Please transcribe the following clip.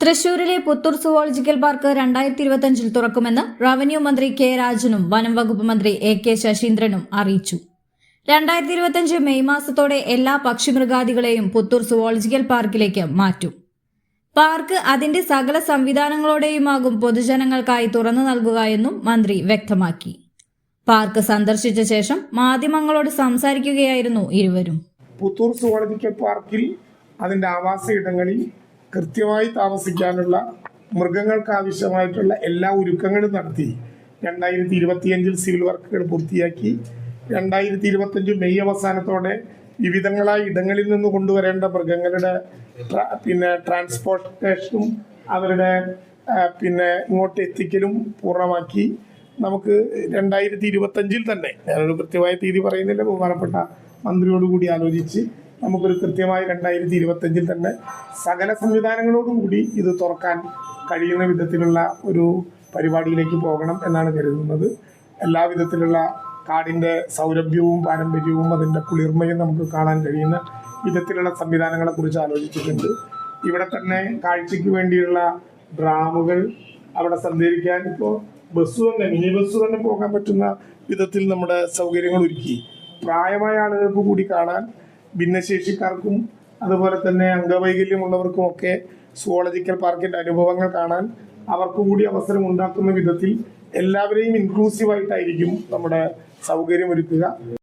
തൃശൂരിലെ Puthur zoological park രണ്ടായിരത്തി ഇരുപത്തിയഞ്ചിൽ തുറക്കുമെന്ന് റവന്യൂ മന്ത്രി കെ രാജനും വനം വകുപ്പ് മന്ത്രി എ കെ ശശീന്ദ്രനും അറിയിച്ചു. രണ്ടായിരത്തി ഇരുപത്തിയഞ്ച് മെയ് മാസത്തോടെ എല്ലാ പക്ഷിമൃഗാദികളെയും പുത്തൂർ സുവോളജിക്കൽ പാർക്കിലേക്ക് മാറ്റും. പാർക്ക് അതിന്റെ സകല സംവിധാനങ്ങളോടെയുമാകും പൊതുജനങ്ങൾക്കായി തുറന്നു നൽകുക എന്നും മന്ത്രി വ്യക്തമാക്കി. പാർക്ക് സന്ദർശിച്ച ശേഷം മാധ്യമങ്ങളോട് സംസാരിക്കുകയായിരുന്നു ഇരുവരും. പുത്തൂർ സുവോളജിക്കൽ പാർക്കിൽ അതിന്റെ ആവാസ ഇടങ്ങളിൽ കൃത്യമായി താമസിക്കാനുള്ള മൃഗങ്ങൾക്ക് ആവശ്യമായിട്ടുള്ള എല്ലാ ഒരുക്കങ്ങളും നടത്തി. രണ്ടായിരത്തി ഇരുപത്തിയഞ്ചിൽ സിവിൽ വർക്കുകൾ പൂർത്തിയാക്കി. രണ്ടായിരത്തി ഇരുപത്തഞ്ച് മെയ് അവസാനത്തോടെ വിവിധങ്ങളായ ഇടങ്ങളിൽ നിന്ന് കൊണ്ടുവരേണ്ട മൃഗങ്ങളുടെ പിന്നെ ട്രാൻസ്പോർട്ടേഷനും അവരുടെ പിന്നെ ഇങ്ങോട്ട് എത്തിക്കലും പൂർണമാക്കി. നമുക്ക് രണ്ടായിരത്തി ഇരുപത്തഞ്ചിൽ തന്നെ ഞാനൊരു കൃത്യമായ തീയതി പറയുന്നില്ല ബഹുമാനപ്പെട്ട മന്ത്രിയോടുകൂടി ആലോചിച്ച് നമുക്കൊരു കൃത്യമായി രണ്ടായിരത്തി ഇരുപത്തഞ്ചിൽ തന്നെ സകല സംവിധാനങ്ങളോടും കൂടി ഇത് തുറക്കാൻ കഴിയുന്ന വിധത്തിലുള്ള ഒരു പരിപാടിയിലേക്ക് പോകണം എന്നാണ് കരുതുന്നത്. എല്ലാ വിധത്തിലുള്ള കാടിന്റെ സൗരഭ്യവും പാരമ്പര്യവും അതിന്റെ കുളിർമയും നമുക്ക് കാണാൻ കഴിയുന്ന വിധത്തിലുള്ള സംവിധാനങ്ങളെ കുറിച്ച് ആലോചിച്ചിട്ടുണ്ട്. ഇവിടെ തന്നെ കാഴ്ചയ്ക്ക് വേണ്ടിയുള്ള ഡ്രാമുകൾ അവിടെ സഞ്ചരിക്കാൻ ഇപ്പോൾ ബസ് തന്നെ മിനി ബസ് തന്നെ പോകാൻ പറ്റുന്ന വിധത്തിൽ നമ്മുടെ സൗകര്യങ്ങൾ ഒരുക്കി. പ്രായമായ ആളുകൾക്ക് കൂടി കാണാൻ ഭിന്നശേഷിക്കാർക്കും അതുപോലെ തന്നെ അംഗവൈകല്യമുള്ളവർക്കും ഒക്കെ സുവോളജിക്കൽ പാർക്കിന്റെ അനുഭവങ്ങൾ കാണാൻ അവർക്ക് കൂടി അവസരം ഉണ്ടാക്കുന്ന വിധത്തിൽ എല്ലാവരെയും ഇൻക്ലൂസീവായിട്ടായിരിക്കും നമ്മുടെ സൗകര്യം ഒരുക്കുക